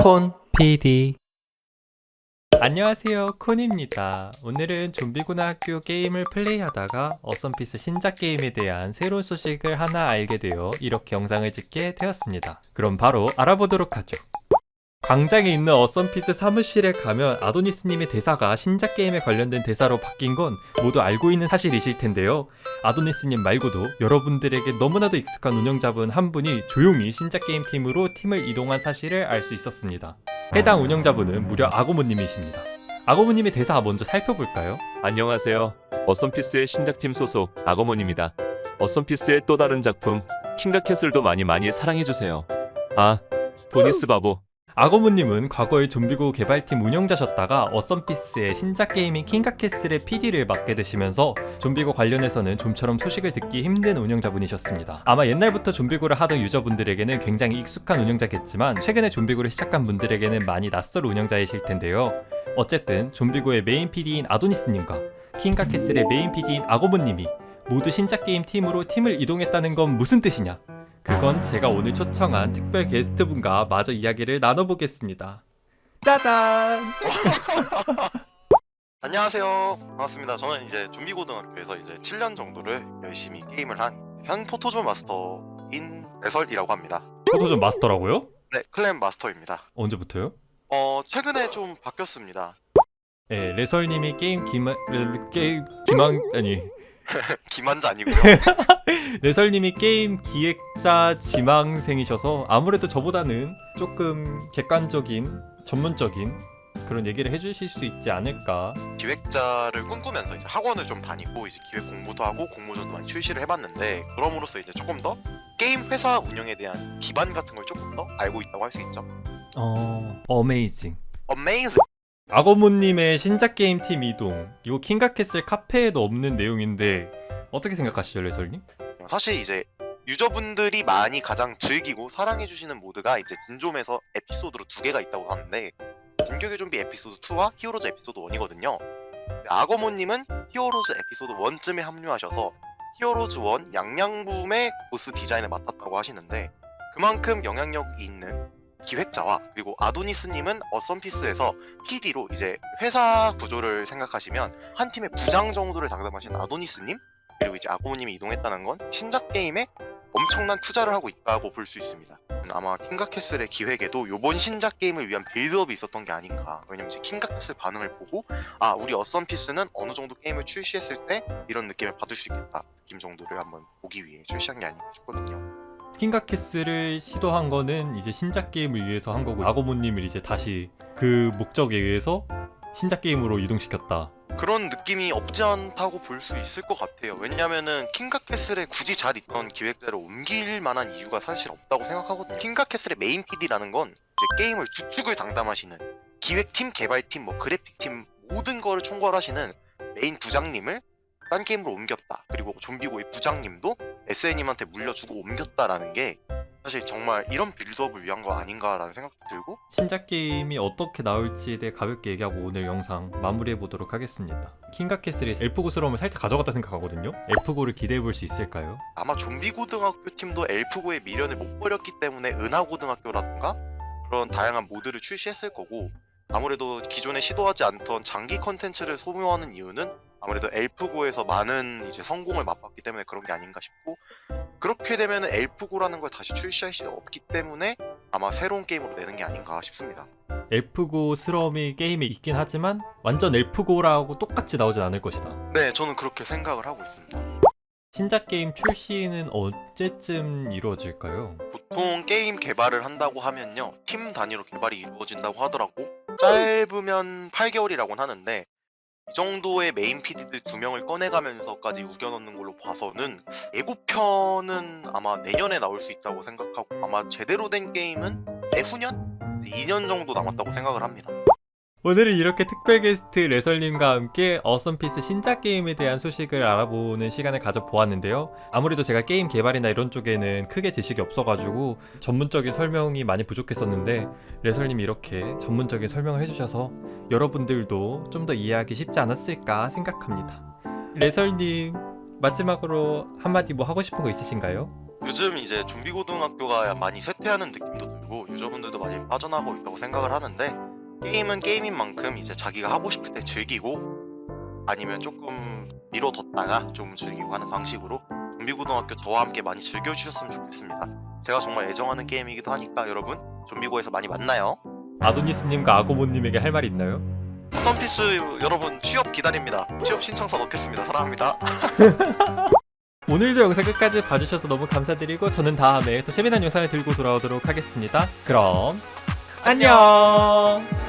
콘 PD 안녕하세요 콘입니다. 오늘은 좀비고등학교 게임을 플레이하다가 어썸피스 신작 게임에 대한 새로운 소식을 하나 알게 되어 이렇게 영상을 찍게 되었습니다. 그럼 바로 알아보도록 하죠 광장에 있는 어썸피스 사무실에 가면 아도니스님의 대사가 신작 게임에 관련된 대사로 바뀐 건 모두 알고 있는 사실이실 텐데요 아도니스님 말고도 여러분들에게 너무나도 익숙한 운영자분 한 분이 조용히 신작 게임 팀으로 팀을 이동한 사실을 알 수 있었습니다. 해당 운영자분은 무려 아고모님이십니다. 아고모님의 대사 먼저 살펴볼까요? 안녕하세요. 어썸피스의 신작팀 소속 아거몬입니다. 어썸피스의 또 다른 작품 킹과 캐슬도 많이 많이 사랑해주세요. 아, 도니스 바보. 아고모님은 과거에 좀비고 개발팀 운영자셨다가 어썸피스의 신작 게임인 킹가캐슬의 PD를 맡게 되시면서 좀비고 관련해서는 좀처럼 소식을 듣기 힘든 운영자분이셨습니다. 아마 옛날부터 좀비고를 하던 유저분들에게는 굉장히 익숙한 운영자겠지만 최근에 좀비고를 시작한 분들에게는 많이 낯설 운영자이실 텐데요. 어쨌든 좀비고의 메인 PD인 아도니스님과 킹가캐슬의 메인 PD인 아고모님이 모두 신작 게임 팀으로 팀을 이동했다는 건 무슨 뜻이냐? 그건 제가 오늘 초청한 특별 게스트분과 마저 이야기를 나눠보겠습니다. 짜잔! 안녕하세요. 반갑습니다. 저는 이제 좀비고등학교에서 이제 7년 정도를 열심히 게임을 한 현 포토존 마스터인 레설이라고 합니다. 포토존 마스터라고요? 네, 클랜 마스터입니다. 언제부터요? 어, 최근에 좀 바뀌었습니다. 네, 레설님이 게임 기마 게임 기망 아니 김한자 아니고요. 레설님이 게임 기획자 지망생이셔서 아무래도 저보다는 조금 객관적인 전문적인 그런 얘기를 해주실 수 있지 않을까. 기획자를 꿈꾸면서 이제 학원을 좀 다니고 이제 기획 공부도 하고 공모전도 많이 출시를 해봤는데 그럼으로써 이제 조금 더 게임 회사 운영에 대한 기반 같은 걸 조금 더 알고 있다고 할 수 있죠. 어, 어메이징. 어메이즈. 아거모님의 신작 게임 팀 이동 이거 킹가캐슬 카페에도 없는 내용인데 어떻게 생각하시죠, 레설님? 사실 이제 유저분들이 많이 가장 즐기고 사랑해주시는 모드가 이제 진좀에서 에피소드로 두 개가 있다고 하는데 진격의 좀비 에피소드 2와 히어로즈 에피소드 1이거든요. 아거모님은 히어로즈 에피소드 1쯤에 합류하셔서 히어로즈 1 양양붐의 보스 디자인을 맡았다고 하시는데 그만큼 영향력이 있는 기획자와 그리고 아도니스님은 어썸피스에서 PD로 이제 회사 구조를 생각하시면 한 팀의 부장 정도를 담당하신 아도니스님 그리고 이제 아고모님이 이동했다는 건 신작 게임에 엄청난 투자를 하고 있다고 볼 수 있습니다. 아마 킹가캐슬의 기획에도 요번 신작 게임을 위한 빌드업이 있었던 게 아닌가. 왜냐면 이제 킹가캐슬 반응을 보고 아 우리 어썸피스는 어느 정도 게임을 출시했을 때 이런 느낌을 받을 수 있겠다 느낌 정도를 한번 보기 위해 출시한 게 아닌가 싶거든요. 킹가캐스를 시도한 거는 이제 신작 게임을 위해서 한 거고 아고모님을 이제 다시 그 목적에 의해서 신작 게임으로 이동시켰다. 그런 느낌이 없지 않다고 볼 수 있을 것 같아요. 왜냐면은 킹가캐슬에 굳이 잘 있던 기획자를 옮길 만한 이유가 사실 없다고 생각하거든요. 킹가캐슬의 메인 PD라는 건 이제 게임을 주축을 담당하시는 기획팀, 개발팀, 뭐 그래픽팀 모든 거를 총괄하시는 메인 부장님을 딴 게임으로 옮겼다. 그리고 좀비 고의 부장님도 SN님한테 물려주고 옮겼다라는 게 사실 정말 이런 빌드업을 위한 거 아닌가라는 생각도 들고 신작 게임이 어떻게 나올지에 대해 가볍게 얘기하고 오늘 영상 마무리해 보도록 하겠습니다. 킹가캐슬이 엘프고스러움을 살짝 가져갔다 생각하거든요. 엘프고를 기대해 볼 수 있을까요? 아마 좀비 고등학교 팀도 엘프고의 미련을 못 버렸기 때문에 은하 고등학교라든가 그런 다양한 모드를 출시했을 거고 아무래도 기존에 시도하지 않던 장기 컨텐츠를 소모하는 이유는 아무래도 엘프고에서 많은 이제 성공을 맛봤기 때문에 그런 게 아닌가 싶고 그렇게 되면 엘프고라는 걸 다시 출시할 수 없기 때문에 아마 새로운 게임으로 내는 게 아닌가 싶습니다. 엘프고스러움이 게임에 있긴 하지만 완전 엘프고라고 똑같이 나오진 않을 것이다. 네, 저는 그렇게 생각을 하고 있습니다. 신작 게임 출시는 언제쯤 이루어질까요? 보통 게임 개발을 한다고 하면요 팀 단위로 개발이 이루어진다고 하더라고 짧으면 8개월이라고는 하는데 이 정도의 메인 PD들 두 명을 꺼내가면서까지 우겨넣는 걸로 봐서는 예고편은 아마 내년에 나올 수 있다고 생각하고 아마 제대로 된 게임은 내후년? 2년 정도 남았다고 생각을 합니다 오늘은 이렇게 특별 게스트 레설님과 함께 어썸피스 신작 게임에 대한 소식을 알아보는 시간을 가져보았는데요. 아무래도 제가 게임 개발이나 이런 쪽에는 크게 지식이 없어가지고 전문적인 설명이 많이 부족했었는데 레설님이 이렇게 전문적인 설명을 해주셔서 여러분들도 좀 더 이해하기 쉽지 않았을까 생각합니다. 레설님 마지막으로 한마디 뭐 하고 싶은 거 있으신가요? 요즘 이제 좀비 고등학교가 많이 쇠퇴하는 느낌도 들고 유저분들도 많이 빠져나가고 있다고 생각을 하는데 게임은 게임인 만큼 이제 자기가 하고 싶을 때 즐기고 아니면 조금 미뤄뒀다가 좀 즐기고 하는 방식으로 좀비고등학교 저와 함께 많이 즐겨주셨으면 좋겠습니다. 제가 정말 애정하는 게임이기도 하니까 여러분 좀비고에서 많이 만나요. 아도니스님과 아고모님에게 할 말이 있나요? 썬피스 여러분 취업 기다립니다. 취업 신청서 넣겠습니다. 사랑합니다. 오늘도 영상 끝까지 봐주셔서 너무 감사드리고 저는 다음에 또 재미난 영상을 들고 돌아오도록 하겠습니다. 그럼 안녕.